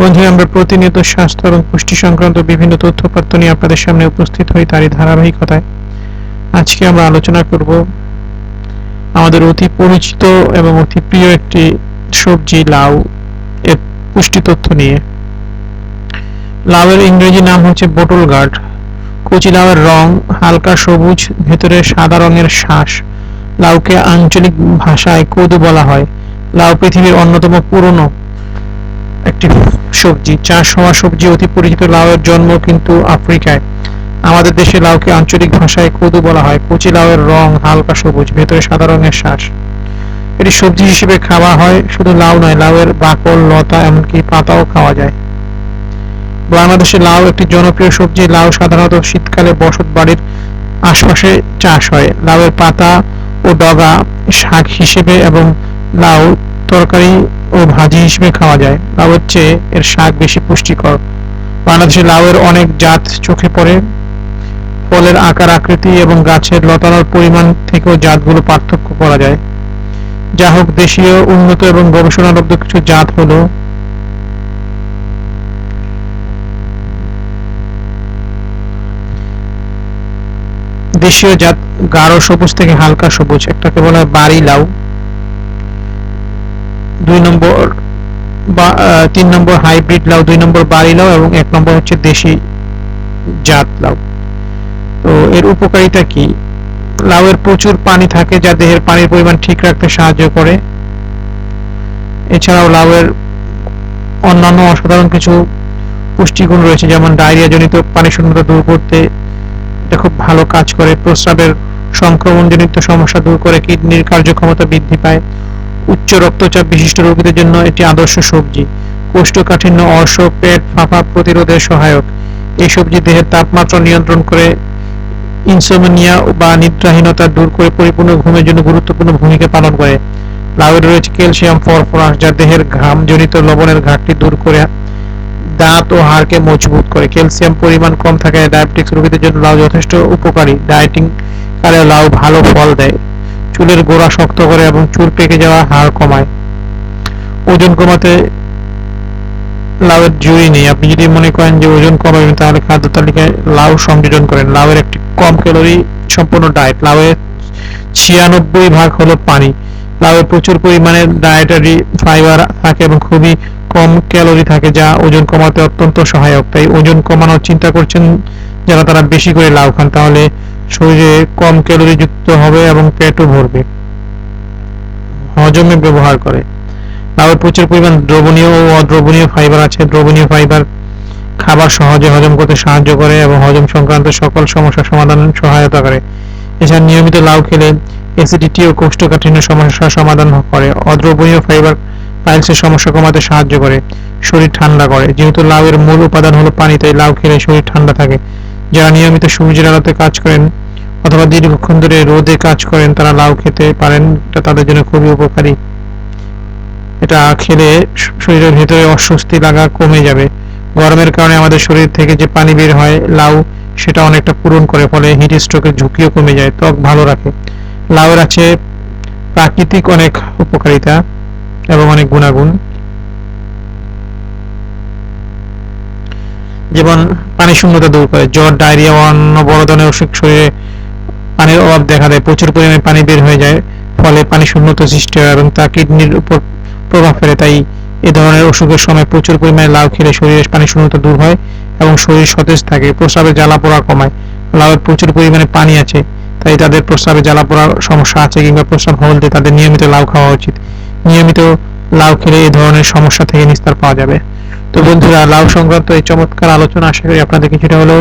বন্ধুরা, আমরা প্রতিনিয়ত স্বাস্থ্য এবং পুষ্টি সংক্রান্ত বিভিন্ন তথ্যপত্র নিয়ে আপনাদের সামনে উপস্থিত হই তারই ধারাবাহিকতায়। আজকে আমরা আলোচনা করব আমাদের অতি পরিচিত এবং অতি প্রিয় একটি সবজি লাউ এর পুষ্টি তথ্য নিয়ে। লাউয়ের ইংরেজি নাম হচ্ছে বোটল গার্ড কচি লাউয়ের রং হালকা সবুজ, ভেতরে সাদা রঙের শ্বাস লাউকে আঞ্চলিক ভাষায় কদু বলা হয়। লাউ পৃথিবীর অন্যতম পুরনো একটি সবজি, চাষ হওয়া সবজি অতি পরিচিত লাউয়ের জন্ম কিন্তু আফ্রিকায়। আমাদের দেশে লাউকে আঞ্চলিক ভাষায় কদু বলা হয়। কচি লাউয়ের রং হালকা সবুজ, ভেতরে সাদা রঙের শ্বাস এটি সবজি হিসেবে খাওয়া হয়, শুধু লাউ নয়, লাউয়ের বাকল, লতা, এমনকি পাতাও খাওয়া যায়। বাংলাদেশে লাউ একটি জনপ্রিয় সবজি। লাউ সাধারণত শীতকালে বসত বাড়ির আশপাশে চাষ হয়। লাউয়ের পাতা ও ডগা শাক হিসেবে এবং লাউ তরকারি ও ভাজি হিসেবে খাওয়া যায়। লাউয়ের চেয়ে এর শাক বেশি পুষ্টিকর। বাংলাদেশে লাউয়ের অনেক জাত চোখে পড়ে। ফলের আকার, আকৃতি এবং গাছের লতানোর পরিমাণ থেকেও জাতগুলো পার্থক্য করা যায়। যা হোক, দেশীয়, উন্নত এবং গবেষণালব্ধ কিছু জাত হলো। দেশীয় জাত গাঢ় সবুজ থেকে হালকা সবুজ, একটাকে বলা হয় বাড়ি লাউ। দুই নম্বর বা তিন নম্বর হাইব্রিড লাউ দুই নম্বর বাড়ি লাউ এবং এক নম্বর হচ্ছে দেশি জাত লাউ তো এর উপকারিতা কি? লাউয়ের প্রচুর পানি থাকে যা দেহের পানির পরিমাণ ঠিক রাখতে সাহায্য করে। এছাড়াও লাউয়ের অন্যান্য অসাধারণ কিছু পুষ্টিগুণ রয়েছে, যেমন ডায়রিয়া জনিত পানি শূন্যতা দূর করতে এটা খুব ভালো কাজ করে। প্রস্রাবের সংক্রমণজনিত সমস্যা দূর করে, কিডনির কার্যক্ষমতা বৃদ্ধি পায়। উচ্চ রক্তচাপ বিশিষ্ট রোগীদের জন্য এটি আদর্শ সবজি। কোষ্ঠকাঠিন্য অর্শ পেট ফাঁপা প্রতিরোধে সহায়ক। এই সবজি দেহের তাপমাত্রা নিয়ন্ত্রণ করে ইনসোমনিয়া বা নিদ্রাহীনতা দূর করে পরিপূর্ণ ঘুমের জন্য গুরুত্বপূর্ণ ভূমিকা পালন করে। লাউয়ের রয়েছে ক্যালসিয়াম ফরফরাস যা দেহের ঘামজনিত লবণের ঘাটতি দূর করে দাঁত ও হাড়কে মজবুত করে। ক্যালসিয়াম পরিমাণ কম থাকায় ডায়াবেটিক্স রোগীদের জন্য লাউ যথেষ্ট উপকারী। ডায়েটিং কালে লাউ ভালো ফল দেয়। চুলের গোড়া শক্ত করে এবং চুল পেকে যাওয়া হাড় কমায়। ওজন কমাতে লাউয়ের জুড়ি নেই। আপনি যদি মনে করেন যে ওজন কমাবেন, তাহলে খাদ্য তালিকায় লাউ সংযোজন করেন। লাউয়ের একটি কম ক্যালোরি সম্পূর্ণ ডায়েট। লাউয়ের ছিয়ানব্বই ভাগ হলো পানি। লাউয়ে প্রচুর পরিমাণে ডায়েটারি ফাইবার থাকে এবং খুবই কম ক্যালোরি থাকে, যা ওজন কমাতে অত্যন্ত সহায়ক। তাই ওজন কমানোর চিন্তা করছেন যারা তারা বেশি করে লাউ খান, তাহলে শরীরে কম ক্যালোরি যুক্ত হবে এবং পেটও ভরবে। হজমে ব্যবহার করে। লাউয়ে প্রচুর পরিমাণ দ্রবণীয় ও অদ্রবণীয় ফাইবার আছে। দ্রবণীয় ফাইবার খাবার সহজে হজম করতে সাহায্য করে এবং হজম সংক্রান্ত সকল সমস্যা সমাধান সহায়তা করে। এছাড়া নিয়মিত লাউ খেলে অ্যাসিডিটি ও কোষ্ঠকাঠিন্য সমস্যার সমাধান করে। অদ্রবণীয় ফাইবার পাইলসের সমস্যা কমাতে সাহায্য করে। শরীর ঠান্ডা করে। যেহেতু লাউয়ের মূল উপাদান হলো পানি, তাই লাউ খেলে শরীর ঠান্ডা থাকে। যারা নিয়মিত সূর্যের আলোতে কাজ করেন অথবা দীর্ঘক্ষণ ধরে রোদে কাজ করেন, তারা লাউ খেতে পারেন। এটা তাদের জন্য খুবই উপকারী। এটা খেলে শরীরের ভেতরে অস্বস্তি লাগা কমে যাবে। গরমের কারণে আমাদের শরীর থেকে যে পানি বের হয় লাউ, সেটা অনেকটা পূরণ করে, ফলে হিট স্ট্রোকের ঝুঁকিও কমে যায়। ত্বক ভালো রাখে। লাউয়ের আছে প্রাকৃতিক অনেক উপকারিতা এবং অনেক গুণাগুণ। যেমন পানি শূন্যতা দূর করে, জ্বর, ডায়রিয়া অন্য বড় ধরনের অসুখ শরীরে পানির অভাব দেখা দেয়। প্রচুর পরিমাণে পানি বের হয়ে যায়, ফলে পানি শূন্যতা সৃষ্টি হয় এবং তা কিডনির উপর প্রভাব ফেলে। তাই এ ধরনের অসুখের সময় প্রচুর পরিমাণে লাউ খেলে শরীরের পানি শূন্যতা দূর হয় এবং শরীর সতেজ থাকে, প্রস্রাবে জ্বালা পোড়া কমায়। লাউয়ের প্রচুর পরিমাণে পানি আছে, তাই তাদের প্রস্রাবে জ্বালা পোড়ার সমস্যা আছে কিংবা প্রস্রাব হলতে তাদের নিয়মিত লাউ খাওয়া উচিত। নিয়মিত লাউ খেলে এই ধরনের সমস্যা থেকে নিস্তার পাওয়া যাবে। তো বন্ধুরা, লাউ সংক্রান্ত এই চমৎকার আলোচনা, আশা করি আপনাদের কিছুটা হলেও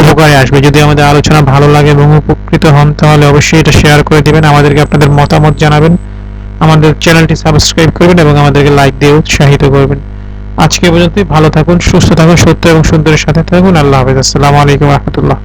উপকারে আসবে। যদি আমাদের আলোচনা ভালো লাগে এবং উপকৃত হন, তাহলে অবশ্যই এটা শেয়ার করে দিবেন, আমাদেরকে আপনাদের মতামত জানাবেন, আমাদের চ্যানেলটি সাবস্ক্রাইব করবেন এবং আমাদেরকে লাইক দিয়ে উৎসাহিত করবেন। আজকে পর্যন্ত ভালো থাকুন, সুস্থ থাকুন, সত্য এবং সুন্দরের সাথে থাকুন। আল্লাহ হাফিজ। আসসালামু আলাইকুম রহমতুল্লাহ।